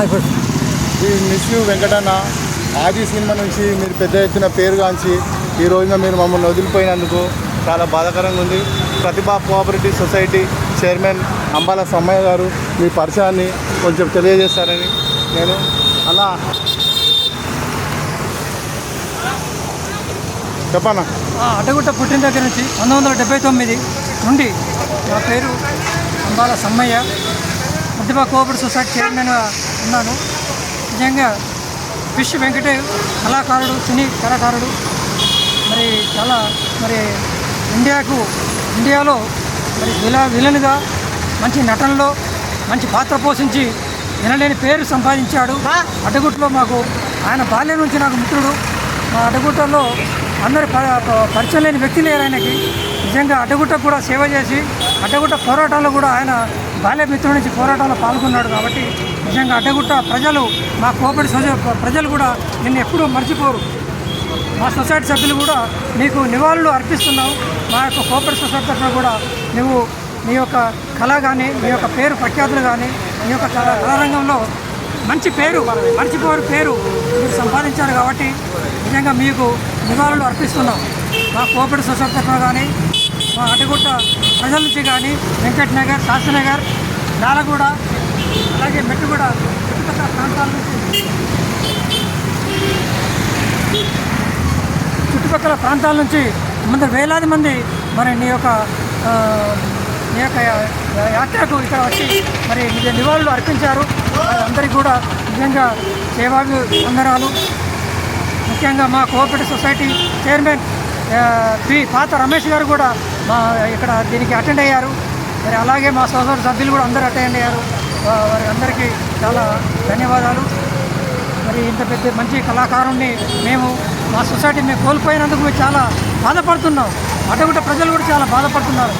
ఇప్పుడు ఈ miss you Venkatanna ఆది సినిమా నుంచి మీరు పెద్ద ఎత్తున పేరుగాంచి ఈ రోజున మీరు మమ్మల్ని వదిలిపోయినందుకు చాలా బాధాకరంగా ఉంది. Pratibha cooperative society chairman Ambala Sammaiah garu మీ పరిచయాన్ని కొంచెం తెలియజేస్తారని నేను అలా చెప్పన్నా. ఆ అడ్డగుట్ట పుట్టిన దగ్గర నుంచి పంతొమ్మిది వందల డెబ్బై తొమ్మిది నుండి నా పేరు అంబాల సమ్మయ్య. ప్రతిభా కోఆపరేటివ్ సొసైటీ చైర్మన్గా ఉన్నాను. నిజంగా ఫిష్ వెంకటే కళాకారుడు సినీ కళాకారుడు. మరి చాలా మరి ఇండియాకు ఇండియాలో మరి విల విలన్గా మంచి నటనలో మంచి పాత్ర పోషించి వినలేని పేరు సంపాదించాడు. అడ్డగుట్టలో మాకు ఆయన బాల్యం నుంచి నాకు మిత్రుడు. మా అడ్డగుట్టలో అందరి పరిచయం లేని వ్యక్తి లేరు ఆయనకి. నిజంగా అడ్డగుట్టకు కూడా సేవ చేసి అడ్డగుట్ట పోరాటాల్లో కూడా ఆయన బాల్య మిత్రుడి నుంచి పోరాటంలో పాల్గొన్నాడు కాబట్టి నిజంగా అడ్డగుట్ట ప్రజలు మా కోపడి ప్రజలు కూడా నిన్ను ఎప్పుడూ మర్చిపోరు. మా సొసైటీ సభ్యులు కూడా నీకు నివాళులు అర్పిస్తున్నావు. మా యొక్క కోఆపరేటివ్ సొసైటీ తరఫున కూడా నువ్వు నీ యొక్క కళ కానీ నీ యొక్క పేరు ప్రఖ్యాతులు కానీ నీ యొక్క కళ కళారంగంలో మంచి పేరు మర్చిపోరు పేరు మీరు సంపాదించారు కాబట్టి నిజంగా మీకు నివాళులు అర్పిస్తున్నాం. మా కోఆపరేటివ్ సొసైటీ తరఫున కానీ మా అటుగుట్ట ప్రజల నుంచి కానీ వెంకట్ నగర్ శాస్త్రనగర్ నాలగూడ అలాగే మెట్టుగూడ చుట్టుపక్కల ప్రాంతాల నుంచి చుట్టుపక్కల ప్రాంతాల నుంచి ముందు వేలాది మంది మరి నీ యొక్క నీ యొక్క యాత్రకు ఇక్కడ వచ్చి మరి నిజ నివాళులు అర్పించారు. అందరికీ కూడా నిజంగా సేవాభి వందనాలు. ముఖ్యంగా మా కోఆపరేటివ్ సొసైటీ చైర్మన్ పి. పాత రమేష్ గారు కూడా మా ఇక్కడ దీనికి అటెండ్ అయ్యారు. మరి అలాగే మా సోదర సభ్యులు కూడా అందరూ అటెండ్ అయ్యారు. వారి అందరికీ చాలా ధన్యవాదాలు. మరి ఇంత పెద్ద మంచి కళాకారుణ్ణి మేము మా సొసైటీ మేము కోల్పోయినందుకు మేము చాలా బాధపడుతున్నాం. అటుగుట ప్రజలు కూడా చాలా బాధపడుతున్నారు.